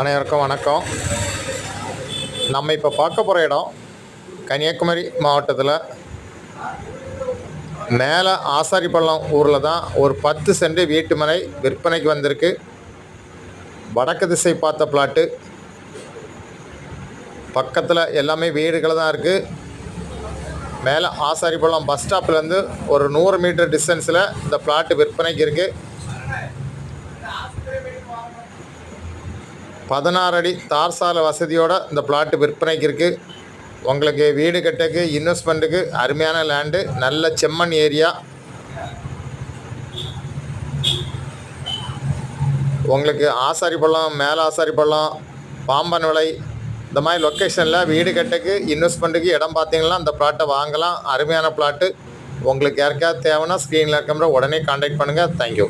அனைவருக்கும் வணக்கம். நம்ம இப்போ பார்க்க போகிற இடம் கன்னியாகுமரி மாவட்டத்தில். மேலே ஆசாரிப்பள்ளம் ஊரில் தான் ஒரு பத்து சென்ட் வீட்டு மனை விற்பனைக்கு வந்திருக்கு. வடக்கு திசை பார்த்த பிளாட்டு பக்கத்தில் எல்லாமே வீடுகளை தான் இருக்குது மேலே ஆசாரிப்பள்ளம் பஸ் ஸ்டாப்லேருந்து ஒரு நூறு மீட்டர் டிஸ்டன்ஸில் இந்த பிளாட்டு விற்பனைக்கு இருக்குது பதினாறு அடி தார் சாலை வசதியோட இந்த பிளாட்டு விற்பனைக்கு இருக்குது உங்களுக்கு வீடு கட்டக்கு இன்வெஸ்ட்மெண்ட்டுக்கு அருமையான லேண்டு நல்ல செம்மண் ஏரியா உங்களுக்கு ஆசாரிப்பள்ளம் மேலே ஆசாரிப்பள்ளம் பாம்பன் விலை இந்த மாதிரி லொக்கேஷனில் வீடு கட்டக்கு இன்வெஸ்ட்மெண்ட்டுக்கு இடம் பார்த்தீங்கன்னா அந்த பிளாட்டை வாங்கலாம். அருமையான பிளாட்டு உங்களுக்கு யாருக்காவது தேவைன்னா ஸ்க்ரீனில் இருக்கிற உடனே காண்டாக்ட் பண்ணுங்கள் தேங்க்யூ